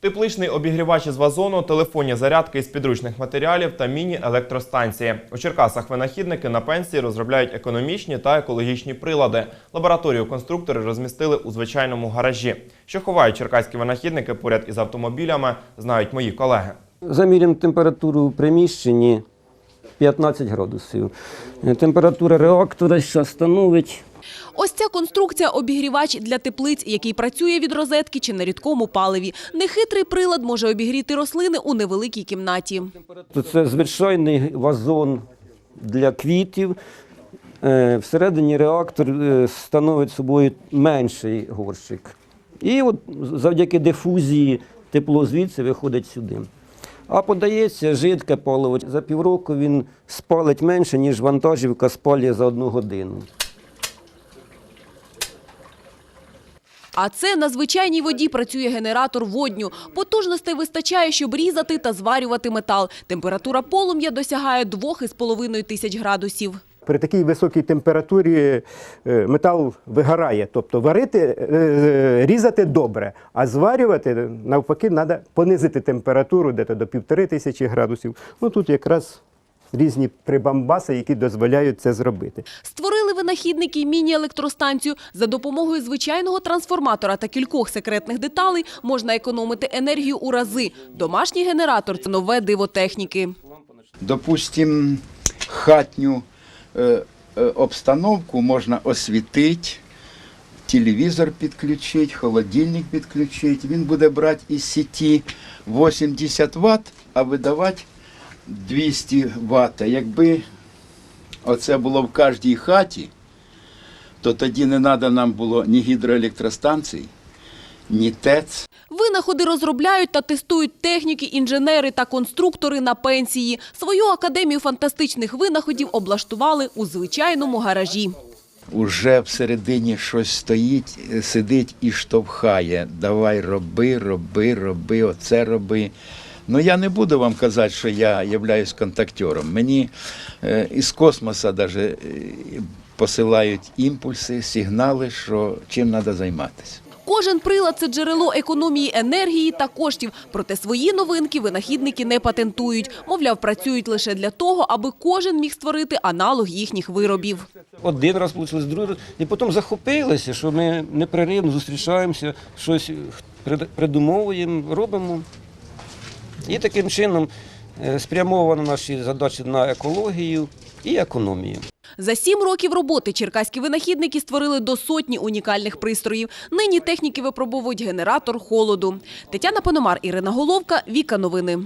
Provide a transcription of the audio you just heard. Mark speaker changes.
Speaker 1: Тепличний обігрівач із вазону, телефонні зарядки із підручних матеріалів та міні-електростанції. У Черкасах винахідники на пенсії розробляють економічні та екологічні прилади. Лабораторію конструктори розмістили у звичайному гаражі. Що ховають черкаські винахідники поряд із автомобілями, знають мої колеги.
Speaker 2: Заміряємо температуру в приміщенні 15 градусів. Е, Температура реактора зараз становить
Speaker 3: Ось ця конструкція – обігрівач для теплиць, який працює від розетки чи на рідкому паливі. Нехитрий прилад може обігріти рослини у невеликій кімнаті.
Speaker 2: То Це звичайний вазон для квітів. Е, Всередині реактор е, становить собою менший горщик. І от завдяки дифузії тепло звідси виходить сюди. А подається жидке поливо. За півроку він спалить менше, ніж вантажівка спалює за одну годину.
Speaker 3: А це на звичайній воді працює генератор водню. Потужностей вистачає, щоб різати та зварювати метал. Температура полум'я досягає 2,5 тисяч градусів.
Speaker 4: При такій високій температурі е, метал вигорає. Тобто варити, е, різати добре, а зварювати навпаки треба понизити температуру десь до півтори тисячі градусів. Ну тут якраз різні прибамбаси, які дозволяють це зробити.
Speaker 3: Створили винахідники міні-електростанцію. За допомогою звичайного трансформатора та кількох секретних деталей можна економити енергію у рази. Домашній генератор – це нове диво техніки.
Speaker 5: допустим, хатню е, е, обстановку можна освітити, телевізор підключити, холодильник підключити. Він буде брати із сіті 80 Вт, а видавати 200 Вт. Якби оце було в кожній хаті, то тоді не треба нам було ні гідроелектростанцій, ні ТЕЦ.
Speaker 3: Винаходи розробляють та тестують техніки, інженери та конструктори на пенсії. Свою академію фантастичних винаходів облаштували у звичайному гаражі.
Speaker 5: Уже всередині щось стоїть, сидить і штовхає. Давай роби, роби, роби, оце роби. Ну я не буду вам казати, що я являюсь контактером. Мені е, із космоса даже, е, посилають імпульси, сигнали, що чим треба займатися.
Speaker 3: Кожен прилад – це джерело економії енергії та коштів. Проте свої новинки винахідники не патентують. Мовляв, працюють лише для того, аби кожен міг створити аналог їхніх виробів.
Speaker 2: Один раз вийшло, другий раз. І потім захопилися, що ми непреривно зустрічаємося, щось прид- придумовуємо, робимо. І таким чином е, спрямовано наші задачі на екологію і економію.
Speaker 3: За сім років роботи черкаські винахідники створили до сотні унікальних пристроїв. Нині техніки випробовують генератор холоду. Тетяна Пономар, Ірина Головка, Віка Новини.